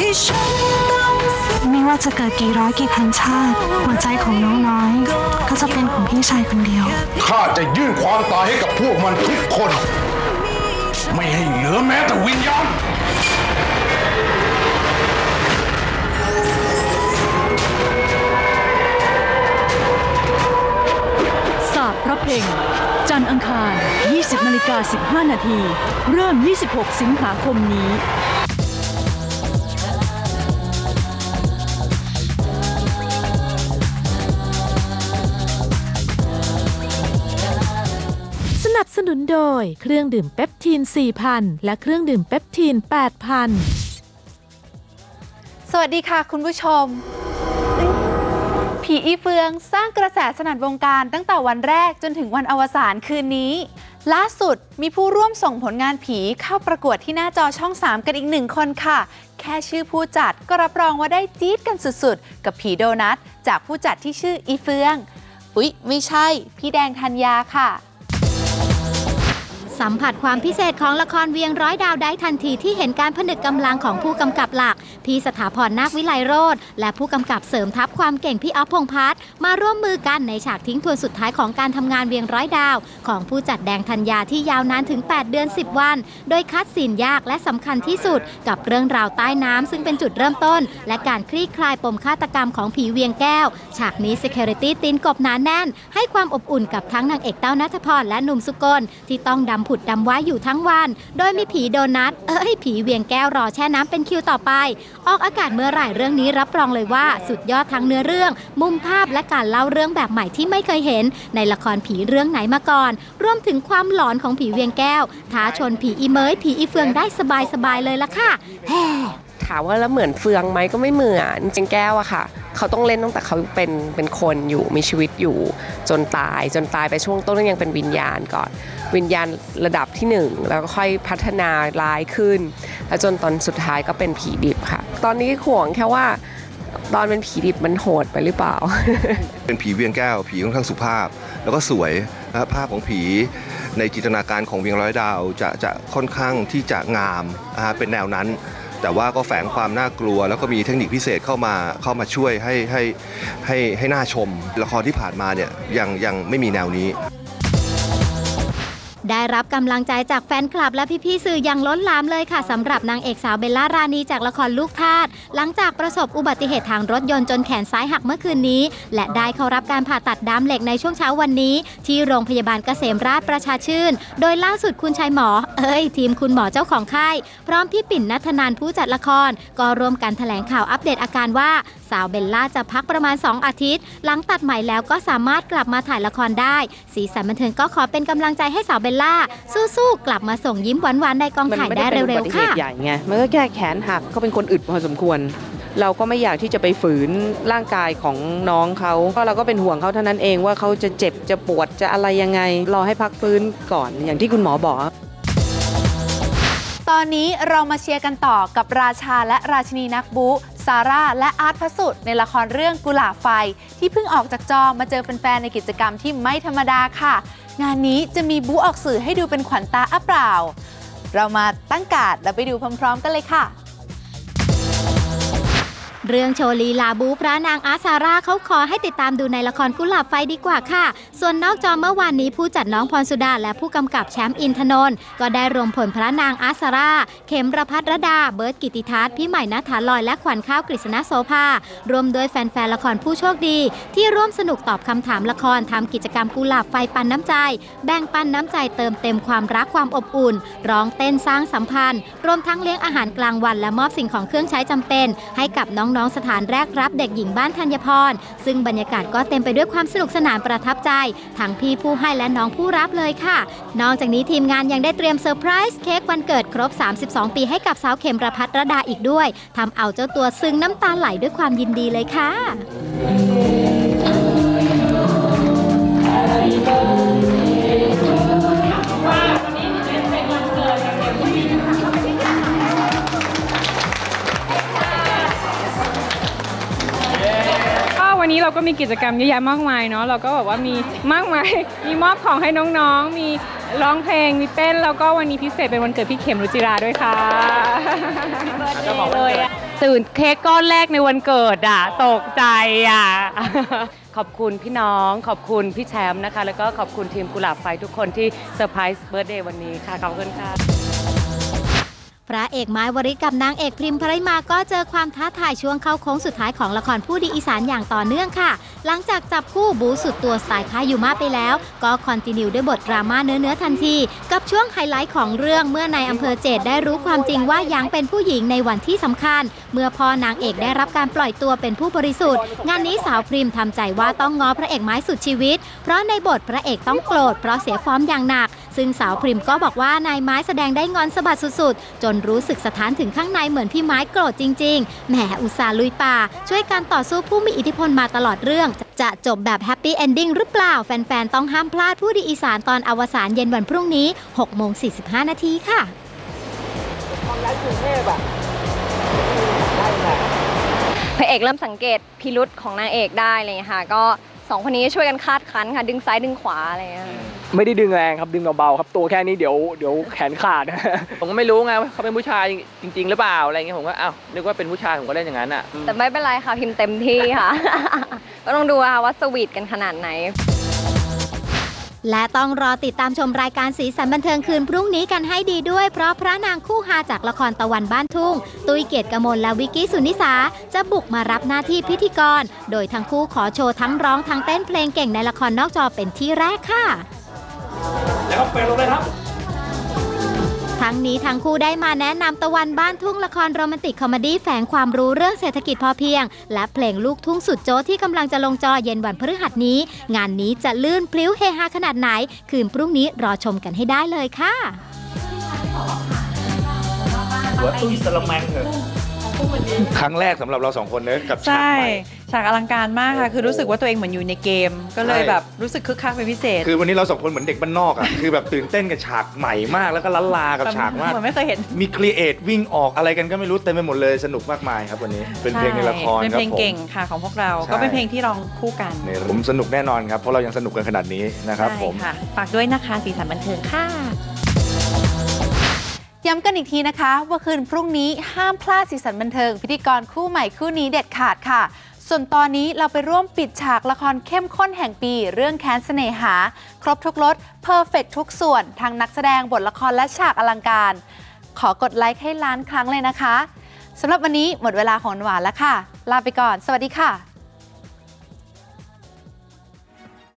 ให้ฉันต้องสู้ไม่ว่าจะเกิดกี่ร้อยกี่พันชาติ หัวใจของน้องน้อย ก็จะเป็นของพี่ชายคนเดียว ข้าจะยื่นความตายให้กับพวกมันทุกคน ไม่ให้เหลือแม้แต่วิญญาณศาสตร์พระเพลงจันทร์อังคาร 20นาฬิกา15 นาที เริ่ม 26 สิงหาคมนี้ โดย เครื่องดื่มเปปทีน 4,000 และเครื่องดื่มเปปทีน 8,000 สวัสดีค่ะคุณผู้ชม ผีอีเฟืองสร้างกระแสสนั่นวงการตั้งแต่วันแรกจนถึงวันอวสานคืนนี้ล่าสุดมีผู้ร่วมส่งผลงานผีเข้าประกวดที่หน้าจอช่อง 3 กันอีกหนึ่งคนค่ะ แค่ชื่อผู้จัดก็รับรองว่าได้จี๊ดกันสุดๆ กับผีโดนัทจากผู้จัดที่ชื่ออีเฟือง อุ๊ย ไม่ใช่ พี่แดงธัญญาค่ะ สัมผัสความพิเศษของละครเวียงร้อยดาวได้ทันทีที่เห็นการผนึกกำลังของผู้กำกับหลัก พี่สถาพรนาควิไลโรธและผู้กำกับเสริมทัพความเก่งพี่อ๊อฟพงพัฒน์มาร่วมมือกันในฉากทิ้งทวนสุดท้ายของการทำงานเวียงร้อยดาว ของผู้จัดแดงธัญญาที่ยาวนานถึง 8 เดือน 10 วัน โดยคัดซีนยากและสำคัญที่สุด กับเรื่องราวใต้น้ำซึ่งเป็นจุดเริ่มต้น และการคลี่คลายปมฆาตกรรมของผีเวียงแก้ว ฉากนี้ Security ตีนกบหนาแน่น ให้ความอบอุ่นกับทั้งนางเอกเต้านัทพรและหนุ่มสุกลที่ต้องดำผุดดำว่ายอยู่ทั้งวัน โดยมีผีโดนัท เอ้ย ผีเวียงแก้วรอแช่น้ำเป็นคิวต่อไป ออกอากาศเมื่อไหร่เรื่องนี้รับรองเลยว่า สุดยอดทั้งเนื้อเรื่อง มุมภาพและการเล่าเรื่องแบบใหม่ที่ไม่เคยเห็น ในละครผีเรื่องไหนมาก่อน รวมถึงความหลอนของผีเวียงแก้วท้าชนผีอีเมยผีอีเฟืองได้สบายๆเลยละค่ะแฮ่ ถามว่าแล้วเหมือนเฟืองไหมก็ไม่เหมือนจริงแก้วอะค่ะ เขาต้องเล่นตั้งแต่เขาเป็นเป็นคนอยู่มีชีวิตอยู่ จนตายจนตายไปช่วงต้นยังเป็นวิญญาณก่อน วิญญาณระดับที่หนึ่งแล้วก็ค่อยพัฒนาร้ายขึ้น แล้วจนตอนสุดท้ายก็เป็นผีดิบค่ะ ตอนนี้ห่วงแค่ว่าตอนเป็นผีดิบมันโหดไปหรือเปล่า เป็นผีเวียงแก้ว ผีค่อนข้างสุภาพ แล้วก็สวยนะภาพของผีในจินตนาการของเวียงร้อยดาวจะจะค่อนข้างที่จะงามนะฮะเป็นแนวนั้น แต่ว่าก็แฝงความน่ากลัว แล้วก็มีเทคนิคพิเศษเข้ามาเข้ามาช่วยให้ให้ให้ให้น่าชม ละครที่ผ่านมาเนี่ยยังยังไม่มีแนวนี้ ได้รับกำลังใจจากแฟนคลับและพี่ๆสื่ออย่างล้นหลามเลยค่ะสำหรับนางเอกสาวเบลล่ารานีจากละครลูกทาสหลังจากประสบอุบัติเหตุทางรถยนต์จนแขนซ้ายหักเมื่อคืนนี้ และได้เข้ารับการผ่าตัดด้ามเหล็กในช่วงเช้าวันนี้ ที่โรงพยาบาลเกษมราชประชาชื่น โดยล่าสุดคุณชายหมอ เอ้ย ทีมคุณหมอเจ้าของค่ายพร้อมพี่ปิ่นนัทนานผู้จัดละคร ก็ร่วมกันแถลงข่าวอัปเดตอาการว่าสาวเบลล่าจะพักประมาณ 2 อาทิตย์ หลังตัดใหม่แล้วก็สามารถกลับมาถ่ายละครได้ สีสันบันเทิงก็ขอเป็นกำลังใจให้สาวเบลล่าสู้ๆกลับมาส่งยิ้มหวานๆในกองถ่ายได้เร็วๆค่ะใหญ่ไงมันก็แค่แขนหักก็เป็นคนอึดพอสมควร เราก็ไม่อยากที่จะไปฝืนร่างกายของน้องเขาก็เราก็เป็นห่วงเขาเท่านั้นเองว่าเขาจะเจ็บจะปวดจะอะไรยังไง รอให้พักฟื้นก่อนอย่างที่คุณหมอบอกตอนนี้เรามาเชียร์กันต่อกับราชาและราชินีนักบูซาร่าและอาร์ตพระสุดในละครเรื่องกุหลาบไฟ ที่เพิ่งออกจากจอมาเจอแฟนๆในกิจกรรมที่ไม่ธรรมดาค่ะ งานนี้จะมีบู๊ออกสื่อให้ดูเป็นขวัญตาอะเปล่า เรามาตั้งการ์ดแล้วไปดูพร้อม ๆ กันเลยค่ะ เรื่องโชลีลาบูพระนางอาซาร่าเขาขอให้ติดตามดูในละครกุหลาบไฟดีกว่าค่ะ ส่วนนอกจอเมื่อวานนี้ผู้จัดน้องพรสุดา และผู้กำกับแชมป์อินทนนท์ก็ได้รวมผลพระนางอาซาร่าเข็มระพัฒรดา เบิร์ตกิติทัศน์พี่ใหม่นัฐาลอยและขวัญข้าวกฤษณโสภารวมโดยแฟนๆละครผู้โชคดี ที่ร่วมสนุกตอบคำถามละครทำกิจกรรมกุหลาบไฟปันน้ำใจ แบ่งปันน้ำใจเติมเต็มความรักความอบอุ่น ร้องเต้นสร้างสัมพันธ์ รวมทั้งเลี้ยงอาหารกลางวันและมอบสิ่งของเครื่องใช้จำเป็น ให้กับน้องๆสถานแรกรับเด็กหญิงบ้านธัญพร ซึ่งบรรยากาศก็เต็มไปด้วยความสนุกสนานประทับใจ ทั้งพี่ผู้ให้และน้องผู้รับเลยค่ะ นอกจากนี้ทีมงานยังได้เตรียมเซอร์ไพรส์เค้กวันเกิดครบ 32 ปีให้กับสาวเข็มประพัฒรดาอีกด้วยทำเอาเจ้าตัวซึ้งน้ำตาไหลด้วยความยินดีเลยค่ะ ก็วันนี้เราก็มีกิจกรรมเยอะแยะมากมายเนาะเราก็แบบว่ามีมากมาย มีมอบของให้น้องๆ มีร้องเพลงมีเต้นแล้วก็วันนี้พิเศษเป็นวันเกิดพี่เข็มรุจิราด้วยค่ะจะบอกเลยตื่นเค้กก้อนแรกในวันเกิดอะตกใจอะขอบคุณพี่น้อง ขอบคุณพี่แชมป์นะคะ แล้วก็ขอบคุณทีมกุหลาบไฟทุกคนที่เซอร์ไพรส์เบิร์ดเดย์วันนี้ค่ะขอบคุณค่ะ พระเอกไม้วริศกับนางเอกพริมพริมาก็เจอความท้าทายช่วงเข้าโค้งสุดท้ายของละครผู้ดีอีสานอย่างต่อเนื่องค่ะ หลังจากจับคู่บูสุดตัวสไตล์ค่ายยูมาไปแล้ว ก็คอนติเนียด้วยบทดราม่าเนื้อเนื้อทันที กับช่วงไฮไลท์ของเรื่องเมื่อนายอำเภอเจดได้รู้ความจริงว่ายังเป็นผู้หญิงในวันที่สำคัญ เมื่อพ่อนางเอกได้รับการปล่อยตัวเป็นผู้บริสุทธิ์ งานนี้สาวพริมทำใจว่าต้องง้อพระเอกไม้สุดชีวิต เพราะในบทพระเอกต้องโกรธเพราะเสียฟอร์มอย่างหนัก ซึ่งสาวพริมก็บอกว่านายไม้แสดงได้งอนสะบัดสุดๆ จนรู้สึกสถานถึงข้างในเหมือนพี่ไม้โกรธจริงๆ แหมอุตส่าห์ลุยป่า ช่วยการต่อสู้ผู้มีอิทธิพลมาตลอดเรื่อง จะจบแบบแฮปปี้เอนดิ้งหรือเปล่า แฟนๆ ต้องห้ามพลาดผู้ดีอีสานตอนอวสานเย็นวันพรุ่งนี้6โมง45 นาทีค่ะพระเอกเริ่มสังเกตพิรุษของนางเอกได้เงี้ยค่ะก็ สองคนนี้ช่วยกันคาดคั้นค่ะดึงซ้ายดึงขวาอะไรอย่างเงี้ยไม่ได้ดึงแรงครับดึงเบาๆครับตัวแค่นี้เดี๋ยวเดี๋ยวแขนขาด ผมก็ไม่รู้ไงว่าเขาเป็นผู้ชายจริง ๆ หรือเปล่าอะไรเงี้ยผมก็อ้าวนึกว่าเป็นผู้ชายผมก็เล่นอย่างนั้นอะแต่ไม่เป็นไรค่ะพิมพ์เต็มที่ค่ะ ก็ต้องดูค่ะว่าสวีทกันขนาดไหน และต้องรอติดตามชมรายการสีสันบันเทิงคืนพรุ่งนี้กันให้ดีด้วย เพราะพระนางคู่ฮาจากละครตะวันบ้านทุ่ง ตุ้ยเกียรติกมลและวิกกี้สุนิสาจะบุกมารับหน้าที่พิธีกร โดยทั้งคู่ขอโชว์ทั้งร้องทั้งเต้นเพลงเก่งในละครนอกจอเป็นที่แรกค่ะ แล้วไปลงเลยครับ ทั้งนี้ทั้งคู่ได้มาแนะนำตะวันบ้านทุ่งละครโรแมนติกคอมเมดี้แฝงความรู้เรื่องเศรษฐกิจพอเพียง และเพลงลูกทุ่งสุดโจ๊ะที่กำลังจะลงจอเย็นวันพฤหัสนี้ งานนี้จะลื่นพลิ้วเฮฮาขนาดไหน คืนพรุ่งนี้รอชมกันให้ได้เลยค่ะหัวตุ้ยสลแมงเหรอครั้งแรกสำหรับเราสองคนเนอะกับฉากใช่ใหม่ ฉากอลังการมากค่ะ คือรู้สึกว่าตัวเองเหมือนอยู่ในเกม ก็เลยใช่แบบรู้สึกคึกคักเป็นพิเศษ คือวันนี้เราสองคนเหมือนเด็กบ้านนอกอะ คือแบบตื่นเต้นกับฉากใหม่มากแล้วก็ล้านลากับฉากมาก เหมือนไม่เคยเห็น มีครีเอทวิ่งออกอะไรกันก็ไม่รู้เต็มไปหมดเลยสนุกมากมายครับวันนี้ เป็นเพลงในละครเป็นครับเพลงผมเก่งค่ะของพวกเราใช่ก็เป็นเพลงที่ร้องคู่กันเนี่ยผมสนุกแน่นอนครับ เพราะเรายังสนุกกันขนาดนี้นะครับใช่ผมค่ะฝากด้วยนะคะสีสันบันเทิงค่ะย้ำกันอีกทีนะคะ ว่าคืนพรุ่งนี้ห้ามพลาดสีสันบันเทิง พิธีกรคู่ใหม่คู่นี้เด็ดขาดค่ะ ส่วนตอนนี้เราไปร่วมปิดฉากละครเข้มข้นแห่งปี เรื่องแค้นเสน่หา ครบทุกรสเพอร์เฟกทุกส่วน ทั้งนักแสดงบทละครและฉากอลังการ ขอกดไลค์ให้ล้านครั้งเลยนะคะสำหรับวันนี้หมดเวลาของหวานแล้วค่ะ ลาไปก่อน สวัสดีค่ะ